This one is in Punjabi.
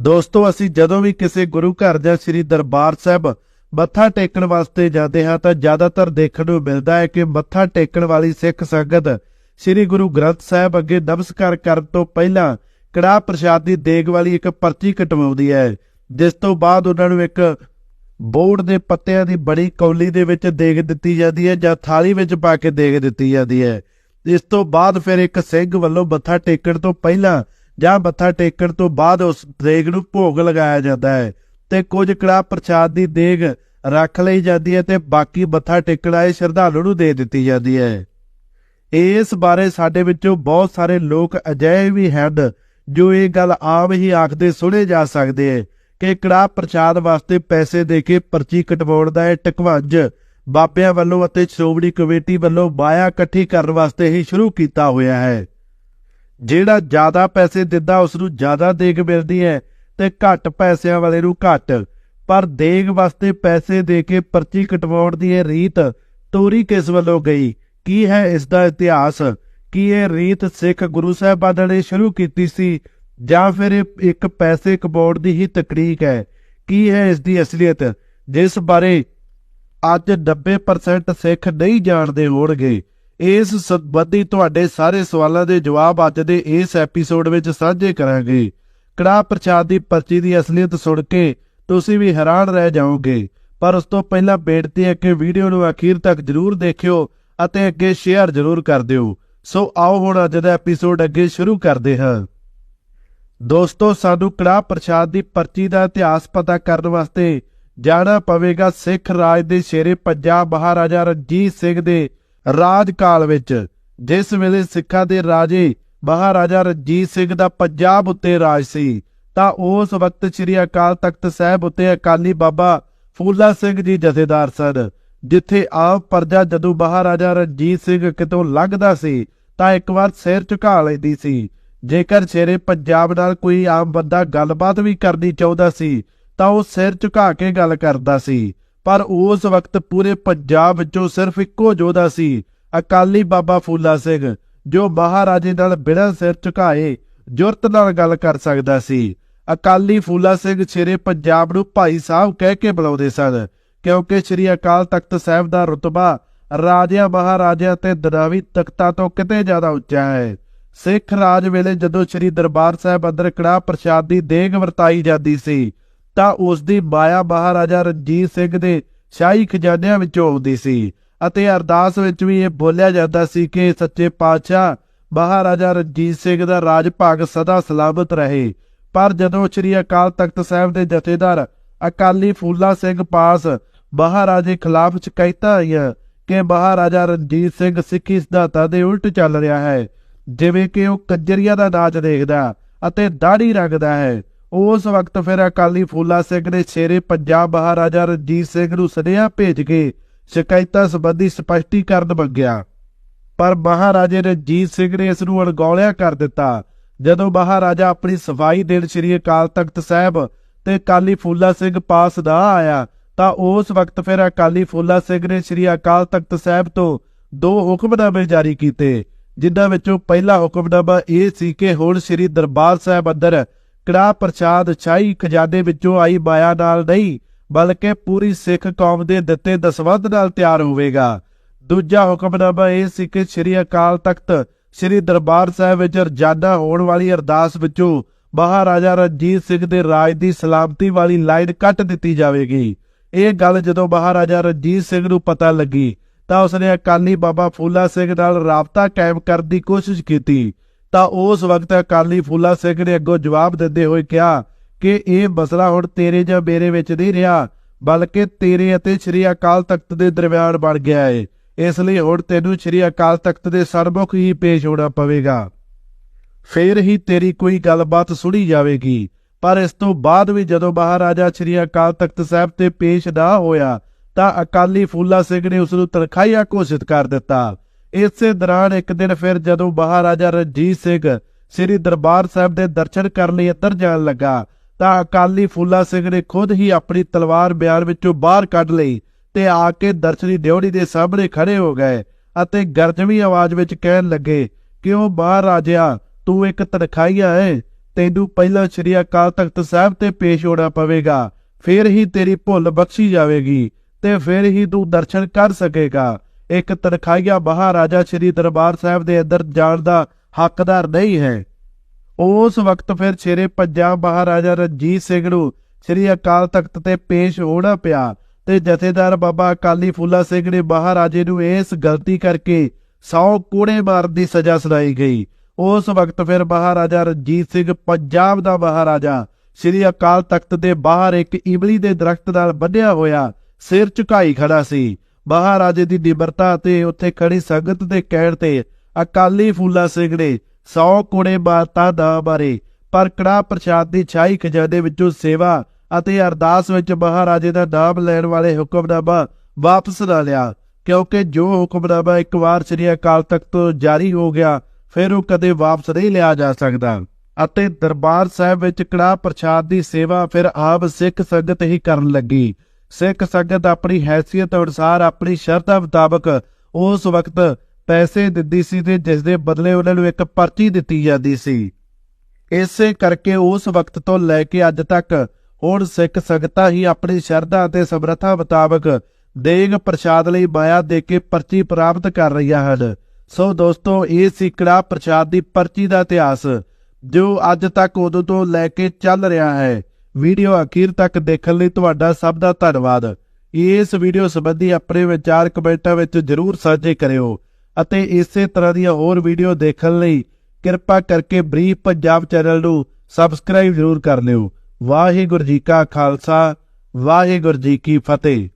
ਦੋਸਤੋ, ਅਸੀਂ ਜਦੋਂ ਵੀ ਕਿਸੇ ਗੁਰੂ ਘਰ ਜਾਂ ਸ੍ਰੀ ਦਰਬਾਰ ਸਾਹਿਬ ਮੱਥਾ ਟੇਕਣ ਵਾਸਤੇ ਜਾਂਦੇ ਹਾਂ, ਤਾਂ ਜ਼ਿਆਦਾਤਰ ਦੇਖਣ ਨੂੰ ਮਿਲਦਾ ਹੈ ਕਿ ਮੱਥਾ ਟੇਕਣ ਵਾਲੀ ਸਿੱਖ ਸੰਗਤ ਸ੍ਰੀ ਗੁਰੂ ਗ੍ਰੰਥ ਸਾਹਿਬ ਅੱਗੇ ਨਮਸਕਾਰ ਕਰਨ ਤੋਂ ਪਹਿਲਾਂ ਕੜਾਹ ਪ੍ਰਸ਼ਾਦ ਦੀ ਦੇਗ ਵਾਲੀ ਇੱਕ ਪਰਚੀ ਕਟਵਾਉਂਦੀ ਹੈ, ਜਿਸ ਤੋਂ ਬਾਅਦ ਉਹਨਾਂ ਨੂੰ ਇੱਕ ਬੋਰਡ ਦੇ ਪੱਤਿਆਂ ਦੀ ਬੜੀ ਕੌਲੀ ਦੇ ਵਿੱਚ ਦੇਗ ਦਿੱਤੀ ਜਾਂਦੀ ਹੈ ਜਾਂ ਥਾਲੀ ਵਿੱਚ ਪਾ ਕੇ ਦੇਗ ਦਿੱਤੀ ਜਾਂਦੀ ਹੈ। ਇਸ ਤੋਂ ਬਾਅਦ ਫਿਰ ਇੱਕ ਸਿੰਘ ਵੱਲੋਂ ਮੱਥਾ ਟੇਕਣ ਤੋਂ ਪਹਿਲਾਂ ਜਾਂ ਮੱਥਾ ਟੇਕਣ ਤੋਂ ਬਾਅਦ ਉਸ ਦੇਗ ਨੂੰ ਭੋਗ ਲਗਾਇਆ ਜਾਂਦਾ ਹੈ ਤੇ ਕੁਝ ਕੜਾ ਪ੍ਰਸ਼ਾਦ ਦੀ ਦੇਗ ਰੱਖ ਲਈ ਜਾਂਦੀ ਹੈ ਤੇ ਬਾਕੀ ਮੱਥਾ ਟੇਕਣ ਆਏ ਸ਼ਰਧਾਲੂ ਨੂੰ ਦੇ ਦਿੱਤੀ ਜਾਂਦੀ ਹੈ। ਇਸ ਬਾਰੇ ਸਾਡੇ ਵਿੱਚੋਂ ਬਹੁਤ ਸਾਰੇ ਲੋਕ ਅਜਿਹੇ ਵੀ ਹਨ ਜੋ ਇਹ ਗੱਲ ਆਮ ਹੀ ਆਖਦੇ ਸੁਣੇ ਜਾ ਸਕਦੇ ਹੈ ਕਿ ਕੜਾ ਪ੍ਰਸ਼ਾਦ ਵਾਸਤੇ ਪੈਸੇ ਦੇ ਕੇ ਪਰਚੀ ਕਟਵਾਉਣ ਦਾ ਇਹ ਟਕਵੰਜ ਬਾਬਿਆਂ ਵੱਲੋਂ ਅਤੇ ਸ਼੍ਰੋਮਣੀ ਕਮੇਟੀ ਵੱਲੋਂ ਬਾਇਆ ਇਕੱਠੀ ਕਰਨ ਵਾਸਤੇ ਹੀ ਸ਼ੁਰੂ ਕੀਤਾ ਹੋਇਆ ਹੈ। ਜਿਹੜਾ ਜ਼ਿਆਦਾ ਪੈਸੇ ਦਿੰਦਾ ਉਸ ਨੂੰ ਜ਼ਿਆਦਾ ਦੇਗ ਮਿਲਦੀ ਹੈ ਤੇ ਘੱਟ ਪੈਸਿਆਂ ਵਾਲੇ ਨੂੰ ਘੱਟ। ਪਰ ਦੇਗ ਵਾਸਤੇ ਪੈਸੇ ਦੇ ਕੇ ਪਰਚੀ ਕਟਵਾਉਣ ਦੀ ਇਹ ਰੀਤ ਤੋਰੀ ਕਿਸ ਵੱਲੋਂ ਗਈ? ਕੀ ਹੈ ਇਸ ਦਾ ਇਤਿਹਾਸ? ਕੀ ਇਹ ਰੀਤ ਸਿੱਖ ਗੁਰੂ ਸਾਹਿਬਾਨਾਂ ਨੇ ਸ਼ੁਰੂ ਕੀਤੀ ਸੀ? ਜਾਂ ਫਿਰ ਇਹ ਇੱਕ ਪੈਸੇ ਕਮਾਉਣ ਦੀ ਹੀ ਤਕਨੀਕ ਹੈ? ਕੀ ਹੈ ਇਸ ਦੀ ਅਸਲੀਅਤ? ਜਿਸ ਬਾਰੇ ਅੱਜ 90% ਸਿੱਖ ਨਹੀਂ ਜਾਣਦੇ ਹੋਣਗੇ। ਇਸ ਸੰਬੰਧੀ ਤੁਹਾਡੇ ਸਾਰੇ ਸਵਾਲਾਂ ਦੇ ਜਵਾਬ ਅੱਜ ਦੇ ਇਸ ਐਪੀਸੋਡ ਵਿੱਚ ਸਾਂਝੇ ਕਰਾਂਗੇ। ਕੜਾਹ ਪ੍ਰਸ਼ਾਦ ਦੀ ਪਰਚੀ ਦੀ ਅਸਲੀਅਤ ਸੁਣ ਕੇ ਤੁਸੀਂ ਵੀ ਹੈਰਾਨ ਰਹਿ ਜਾਓਗੇ। ਪਰ ਉਸ ਤੋਂ ਪਹਿਲਾਂ ਬੇਨਤੀ ਹੈ ਕਿ ਵੀਡੀਓ ਨੂੰ ਅਖੀਰ ਤੱਕ ਜਰੂਰ ਦੇਖਿਓ ਅਤੇ ਅੱਗੇ ਸ਼ੇਅਰ ਜਰੂਰ ਕਰ ਦਿਓ। ਸੋ ਆਓ ਹੁਣ ਅੱਜ ਦਾ ਐਪੀਸੋਡ ਅੱਗੇ ਸ਼ੁਰੂ ਕਰਦੇ ਹਾਂ। ਦੋਸਤੋ, ਸਾਨੂੰ ਕੜਾਹ ਪ੍ਰਸ਼ਾਦ ਦੀ ਪਰਚੀ ਦਾ ਇਤਿਹਾਸ ਪਤਾ ਕਰਨ ਵਾਸਤੇ ਜਾਣਾ ਪਵੇਗਾ ਸਿੱਖ ਰਾਜ ਦੇ ਸ਼ੇਰੇ ਪੰਜਾਬ ਮਹਾਰਾਜਾ ਰਣਜੀਤ ਸਿੰਘ ਦੇ ਰਾਜ ਕਾਲ ਵਿੱਚ। ਜਿਸ ਵੇਲੇ ਸਿੱਖਾਂ ਦੇ ਰਾਜੇ ਮਹਾਰਾਜਾ ਰਣਜੀਤ ਸਿੰਘ ਦਾ ਪੰਜਾਬ ਉੱਤੇ ਰਾਜ ਸੀ, ਤਾਂ ਉਸ ਵਕਤ ਸ੍ਰੀ ਅਕਾਲ ਤਖਤ ਸਾਹਿਬ ਉੱਤੇ ਅਕਾਲੀ ਬਾਬਾ ਫੂਲਾ ਸਿੰਘ ਜੀ ਜਥੇਦਾਰ ਸਨ, ਜਿੱਥੇ ਆਪ ਪਰਜਾ ਜਦੋਂ ਮਹਾਰਾਜਾ ਰਣਜੀਤ ਸਿੰਘ ਕਿਤੋਂ ਲੰਘਦਾ ਸੀ, ਤਾਂ ਇੱਕ ਵਾਰ ਸਿਰ ਝੁਕਾ ਲੈਂਦੀ ਸੀ। ਜੇਕਰ ਸ਼ੇਰੇ ਪੰਜਾਬ ਨਾਲ ਕੋਈ ਆਮ ਬੰਦਾ ਗੱਲਬਾਤ ਵੀ ਕਰਨੀ ਚਾਹੁੰਦਾ ਸੀ, ਤਾਂ ਉਹ ਸਿਰ ਝੁਕਾ ਕੇ ਗੱਲ ਕਰਦਾ ਸੀ। ਪਰ ਉਸ ਵਕਤ ਪੂਰੇ ਪੰਜਾਬ ਵਿੱਚੋਂ ਸਿਰਫ ਇੱਕੋ ਯੋਧਾ ਸੀ, ਅਕਾਲੀ ਬਾਬਾ ਫੂਲਾ ਸਿੰਘ, ਜੋ ਮਹਾਰਾਜੇ ਨਾਲ ਬਿਨਾਂ ਸਿਰ ਝੁਕਾਏ ਜੁਰਤ ਨਾਲ ਗੱਲ ਕਰ ਸਕਦਾ ਸੀ। ਅਕਾਲੀ ਫੂਲਾ ਸਿੰਘ ਸ਼ੇਰੇ ਪੰਜਾਬ ਨੂੰ ਭਾਈ ਸਾਹਿਬ ਕਹਿ ਕੇ ਬੁਲਾਉਂਦੇ ਸਨ, ਕਿਉਂਕਿ ਸ੍ਰੀ ਅਕਾਲ ਤਖਤ ਸਾਹਿਬ ਦਾ ਰਤਬਾ ਰਾਜਿਆਂ, ਮਹਾਰਾਜਿਆਂ ਤੇ ਦਰਾਵੀ ਤਖਤਾਂ ਤੋਂ ਕਿਤੇ ਜ਼ਿਆਦਾ ਉੱਚਾ ਹੈ। ਸਿੱਖ ਰਾਜ ਵੇਲੇ ਜਦੋਂ ਸ੍ਰੀ ਦਰਬਾਰ ਸਾਹਿਬ ਅੰਦਰ ਕੜਾਹ ਪ੍ਰਸ਼ਾਦ ਦੀ ਦੇਗ ਵਰਤਾਈ ਜਾਂਦੀ ਸੀ ਤਾਂ ਉਸ ਦੀ ਮਾਇਆ ਮਹਾਰਾਜਾ ਰਣਜੀਤ ਸਿੰਘ ਦੇ ਸ਼ਾਹੀ ਖਜ਼ਾਨਿਆਂ ਵਿੱਚੋਂ ਆਉਂਦੀ ਸੀ ਅਤੇ ਅਰਦਾਸ ਵਿੱਚ ਵੀ ਇਹ ਬੋਲਿਆ ਜਾਂਦਾ ਸੀ ਕਿ ਸੱਚੇ ਪਾਤਸ਼ਾਹ ਮਹਾਰਾਜਾ ਰਣਜੀਤ ਸਿੰਘ ਦਾ ਰਾਜ ਭਾਗ ਸਦਾ ਸਲਾਮਤ ਰਹੇ। ਪਰ ਜਦੋਂ ਸ੍ਰੀ ਅਕਾਲ ਤਖਤ ਸਾਹਿਬ ਦੇ ਜਥੇਦਾਰ ਅਕਾਲੀ ਫੂਲਾ ਸਿੰਘ ਪਾਸ ਮਹਾਰਾਜੇ ਖਿਲਾਫ ਸ਼ਿਕਾਇਤਾਂ ਆਈਆਂ ਕਿ ਮਹਾਰਾਜਾ ਰਣਜੀਤ ਸਿੰਘ ਸਿੱਖੀ ਸਿਧਾਂਤਾਂ ਦੇ ਉਲਟ ਚੱਲ ਰਿਹਾ ਹੈ, ਜਿਵੇਂ ਕਿ ਉਹ ਕੰਜਰੀਆਂ ਦਾ ਨਾਚ ਦੇਖਦਾ ਅਤੇ ਦਾੜੀ ਰੱਖਦਾ ਹੈ ਉਸ ਵਕਤ ਫਿਰ ਅਕਾਲੀ ਫੂਲਾ ਸਿੰਘ ਨੇ ਸ਼ੇਰੇ ਪੰਜਾਬ ਮਹਾਰਾਜਾ ਰਣਜੀਤ ਸਿੰਘ ਨੂੰ ਸੁਨੇਹਾ ਭੇਜ ਕੇ ਸ਼ਿਕਾਇਤਾਂ ਸੰਬੰਧੀ ਸਪਸ਼ਟੀਕਰਨ ਮੰਗਿਆ। ਪਰ ਮਹਾਰਾਜੇ ਰਣਜੀਤ ਸਿੰਘ ਨੇ ਇਸ ਨੂੰ ਅਣਗੌਲਿਆ ਕਰ ਦਿੱਤਾ। ਜਦੋਂ ਮਹਾਰਾਜਾ ਆਪਣੀ ਸਫ਼ਾਈ ਦੇਣ ਸ੍ਰੀ ਅਕਾਲ ਤਖਤ ਸਾਹਿਬ ਤੇ ਅਕਾਲੀ ਫੂਲਾ ਸਿੰਘ ਪਾਸ ਨਾ ਆਇਆ, ਤਾਂ ਉਸ ਵਕਤ ਫਿਰ ਅਕਾਲੀ ਫੂਲਾ ਸਿੰਘ ਨੇ ਸ੍ਰੀ ਅਕਾਲ ਤਖਤ ਸਾਹਿਬ ਤੋਂ ਦੋ ਹੁਕਮਨਾਮੇ ਜਾਰੀ ਕੀਤੇ, ਜਿਨ੍ਹਾਂ ਵਿੱਚੋਂ ਪਹਿਲਾ ਹੁਕਮਨਾਮਾ ਇਹ ਸੀ ਕਿ ਹੁਣ ਸ੍ਰੀ ਦਰਬਾਰ ਸਾਹਿਬ ਅੰਦਰ ਕੜਾਹ ਪ੍ਰਸ਼ਾਦ ਸ਼ਾਹੀ ਖਜ਼ਾਨੇ ਵਿੱਚੋਂ ਆਈ ਮਾਇਆ ਨਾਲ ਨਹੀਂ, ਬਲਕਿ ਪੂਰੀ ਸਿੱਖ ਕੌਮ ਦੇ ਦਿੱਤੇ ਦਸਵੰਧ ਨਾਲ ਤਿਆਰ ਹੋਵੇਗਾ। ਦੂਜਾ ਹੁਕਮਨਾਮਾ ਇਹ ਸੀ ਕਿ ਸ੍ਰੀ ਅਕਾਲ ਤਖਤ, ਸ੍ਰੀ ਦਰਬਾਰ ਸਾਹਿਬ ਵਿੱਚ ਰਜਾਨਾ ਹੋਣ ਵਾਲੀ ਅਰਦਾਸ ਵਿੱਚੋਂ ਮਹਾਰਾਜਾ ਰਣਜੀਤ ਸਿੰਘ ਦੇ ਰਾਜ ਦੀ ਸਲਾਮਤੀ ਵਾਲੀ ਲਾਈਨ ਕੱਟ ਦਿੱਤੀ ਜਾਵੇਗੀ। ਇਹ ਗੱਲ ਜਦੋਂ ਮਹਾਰਾਜਾ ਰਣਜੀਤ ਸਿੰਘ ਨੂੰ ਪਤਾ ਲੱਗੀ, ਤਾਂ ਉਸਨੇ ਅਕਾਲੀ ਬਾਬਾ ਫੂਲਾ ਸਿੰਘ ਨਾਲ ਰਾਬਤਾ ਕਾਇਮ ਕਰਨ ਦੀ ਕੋਸ਼ਿਸ਼ ਕੀਤੀ। ਤਾਂ ਉਸ ਵਕਤ ਅਕਾਲੀ ਫੂਲਾ ਸਿੰਘ ਨੇ ਅੱਗੋਂ ਜਵਾਬ ਦਿੰਦੇ ਹੋਏ ਕਿਹਾ ਕਿ ਇਹ ਮਸਲਾ ਹੁਣ ਤੇਰੇ ਜਾਂ ਮੇਰੇ ਵਿੱਚ ਨਹੀਂ ਰਿਹਾ, ਬਲਕਿ ਤੇਰੇ ਅਤੇ ਸ੍ਰੀ ਅਕਾਲ ਤਖਤ ਦੇ ਦਰਮਿਆਨ ਬਣ ਗਿਆ ਹੈ ਇਸ ਲਈ ਹੁਣ ਤੈਨੂੰ ਸ੍ਰੀ ਅਕਾਲ ਤਖਤ ਦੇ ਸਰਮੁਖ ਹੀ ਪੇਸ਼ ਹੋਣਾ ਪਵੇਗਾ। ਫੇਰ ਹੀ ਤੇਰੀ ਕੋਈ ਗੱਲਬਾਤ ਸੁਣੀ ਜਾਵੇਗੀ, ਪਰ ਇਸ ਤੋਂ ਬਾਅਦ ਵੀ ਜਦੋਂ ਮਹਾਰਾਜਾ ਸ੍ਰੀ ਅਕਾਲ ਤਖਤ ਸਾਹਿਬ ਤੇ ਪੇਸ਼ ਨਾ ਹੋਇਆ, ਤਾਂ ਅਕਾਲੀ ਫੂਲਾ ਸਿੰਘ ਨੇ ਉਸ ਨੂੰ ਤਨਖਾਹੀਆ ਘੋਸ਼ਿਤ ਕਰ ਦਿੱਤਾ। ਇਸੇ ਦੌਰਾਨ ਇੱਕ ਦਿਨ ਫਿਰ ਜਦੋਂ ਮਹਾਰਾਜਾ ਰਣਜੀਤ ਸਿੰਘ ਸ੍ਰੀ ਦਰਬਾਰ ਸਾਹਿਬ ਦੇ ਦਰਸ਼ਨ ਕਰਨ ਲਈ ਅੰਦਰ ਜਾਣ ਲੱਗਾ, ਤਾਂ ਅਕਾਲੀ ਫੂਲਾ ਸਿੰਘ ਨੇ ਖੁਦ ਹੀ ਆਪਣੀ ਤਲਵਾਰ ਬਿਆਨ ਵਿੱਚੋਂ ਬਾਹਰ ਕੱਢ ਲਈ ਤੇ ਆ ਕੇ ਦਰਸ਼ਨੀ ਡਿਉੜੀ ਦੇ ਸਾਹਮਣੇ ਖੜੇ ਹੋ ਗਏ ਅਤੇ ਗਰਜਵੀਂ ਆਵਾਜ਼ ਵਿੱਚ ਕਹਿਣ ਲੱਗੇ ਕਿ ਉਹ ਮਹਾਰਾਜਾ ਤੂੰ ਇੱਕ ਤਨਖਾਹੀਆ ਹੈ ਤੈਨੂੰ ਪਹਿਲਾਂ ਸ੍ਰੀ ਅਕਾਲ ਤਖਤ ਸਾਹਿਬ ਤੇ ਪੇਸ਼ ਹੋਣਾ ਪਵੇਗਾ, ਫਿਰ ਹੀ ਤੇਰੀ ਭੁੱਲ ਬਖਸ਼ੀ ਜਾਵੇਗੀ ਤੇ ਫਿਰ ਹੀ ਤੂੰ ਦਰਸ਼ਨ ਕਰ ਸਕੇਗਾ। ਇੱਕ ਤਨਖਾਹੀਆ ਮਹਾਰਾਜਾ ਸ੍ਰੀ ਦਰਬਾਰ ਸਾਹਿਬ ਦੇ ਅੰਦਰ ਜਾਣ ਦਾ ਹੱਕਦਾਰ ਨਹੀਂ ਹੈ। ਉਸ ਵਕਤ ਫਿਰ ਸ਼ੇਰੇ ਪੰਜਾਬ ਮਹਾਰਾਜਾ ਰਣਜੀਤ ਸਿੰਘ ਨੂੰ ਸ੍ਰੀ ਅਕਾਲ ਤਖਤ ਤੇ ਪੇਸ਼ ਹੋਣਾ ਪਿਆ ਤੇ ਜਥੇਦਾਰ ਬਾਬਾ ਅਕਾਲੀ ਫੂਲਾ ਸਿੰਘ ਨੇ ਮਹਾਰਾਜੇ ਨੂੰ ਇਸ ਗਲਤੀ ਕਰਕੇ 100 ਕੂੜੇ ਮਾਰਨ ਦੀ ਸਜ਼ਾ ਸੁਣਾਈ ਗਈ। ਉਸ ਵਕਤ ਫਿਰ ਮਹਾਰਾਜਾ ਰਣਜੀਤ ਸਿੰਘ ਪੰਜਾਬ ਦਾ ਮਹਾਰਾਜਾ ਸ੍ਰੀ ਅਕਾਲ ਤਖਤ ਦੇ ਬਾਹਰ ਇੱਕ ਇਮਲੀ ਦੇ ਦਰਖਤ ਨਾਲ ਬੰਨਿਆ ਹੋਇਆ ਸਿਰ ਝੁਕਾਈ ਖੜਾ ਸੀ। ਮਹਾਰਾਜੇ ਦੀ ਨਿਮਰਤਾ ਤੇ ਉੱਥੇ ਖੜੀ ਸੰਗਤ ਦੇ ਕਹਿਣ ਤੇ ਅਕਾਲੀ ਫੂਲਾ ਸਿੰਘ ਨੇ 100 ਕੋੜੇ ਮਾਰਤਾ ਦਾ ਬਾਰੇ ਪਰ ਕੜਾ ਪ੍ਰਸ਼ਾਦ ਦੀ ਛਾਈ ਖਜ਼ਾਨੇ ਵਿੱਚੋਂ ਸੇਵਾ ਅਤੇ ਅਰਦਾਸ ਵਿੱਚ ਮਹਾਰਾਜੇ ਦਾ ਨਾਮ ਲੈਣ ਵਾਲੇ ਹੁਕਮਨਾਮਾ ਵਾਪਸ ਨਾ ਲਿਆ। ਕਿਉਂਕਿ ਜੋ ਹੁਕਮਨਾਮਾ ਇੱਕ ਵਾਰ ਸ੍ਰੀ ਅਕਾਲ ਤਖਤ ਤੋਂ ਜਾਰੀ ਹੋ ਗਿਆ, ਫਿਰ ਉਹ ਕਦੇ ਵਾਪਸ ਨਹੀਂ ਲਿਆ ਜਾ ਸਕਦਾ। ਅਤੇ ਦਰਬਾਰ ਸਾਹਿਬ ਵਿੱਚ ਕੜਾ ਪ੍ਰਸ਼ਾਦ ਦੀ ਸੇਵਾ ਫਿਰ ਆਪ ਸਿੱਖ ਸੰਗਤ ਹੀ ਕਰਨ ਲੱਗੀ। ਸਿੱਖ ਸੰਗਤ ਆਪਣੀ ਹੈਸੀਅਤ ਅਨੁਸਾਰ ਆਪਣੀ ਸ਼ਰਧਾ ਮੁਤਾਬਕ ਉਸ ਵਕਤ ਪੈਸੇ ਦਿੰਦੀ ਸੀ ਤੇ ਜਿਸ ਦੇ ਬਦਲੇ ਉਹਨਾਂ ਨੂੰ ਇੱਕ ਪਰਚੀ ਦਿੱਤੀ ਜਾਂਦੀ ਸੀ। ਇਸੇ ਕਰਕੇ ਉਸ ਵਕਤ ਤੋਂ ਲੈ ਕੇ ਅੱਜ ਤੱਕ ਹੁਣ ਸਿੱਖ ਸੰਗਤਾਂ ਹੀ ਆਪਣੀ ਸ਼ਰਧਾ ਅਤੇ ਸਮਰੱਥਾ ਮੁਤਾਬਕ ਦੇਗ ਪ੍ਰਸ਼ਾਦ ਲਈ ਮਾਇਆ ਦੇ ਕੇ ਪਰਚੀ ਪ੍ਰਾਪਤ ਕਰ ਰਹੀਆਂ ਹਨ। ਸੋ ਦੋਸਤੋ, ਇਹ ਸੀ ਕੜਾ ਪ੍ਰਸ਼ਾਦ ਦੀ ਪਰਚੀ ਦਾ ਇਤਿਹਾਸ, ਜੋ ਅੱਜ ਤੱਕ ਉਦੋਂ ਤੋਂ ਲੈ ਕੇ ਚੱਲ ਰਿਹਾ ਹੈ। ਵੀਡੀਓ ਅਖੀਰ ਤੱਕ ਦੇਖਣ ਲਈ ਤੁਹਾਡਾ ਸਭ ਦਾ ਧੰਨਵਾਦ। ਇਸ ਵੀਡੀਓ ਸੰਬੰਧੀ ਆਪਣੇ ਵਿਚਾਰ ਕਮੈਂਟਾਂ ਵਿੱਚ ਜ਼ਰੂਰ ਸਾਂਝੇ ਕਰਿਓ ਅਤੇ ਇਸੇ ਤਰ੍ਹਾਂ ਦੀਆਂ ਹੋਰ ਵੀਡੀਓ ਦੇਖਣ ਲਈ ਕਿਰਪਾ ਕਰਕੇ ਬਰੀਫ ਪੰਜਾਬ ਚੈਨਲ ਨੂੰ ਸਬਸਕ੍ਰਾਈਬ ਜ਼ਰੂਰ ਕਰ ਲਿਓ। ਵਾਹਿਗੁਰੂ ਜੀ ਕਾ ਖਾਲਸਾ, ਵਾਹਿਗੁਰੂ ਜੀ ਕੀ ਫਤਿਹ।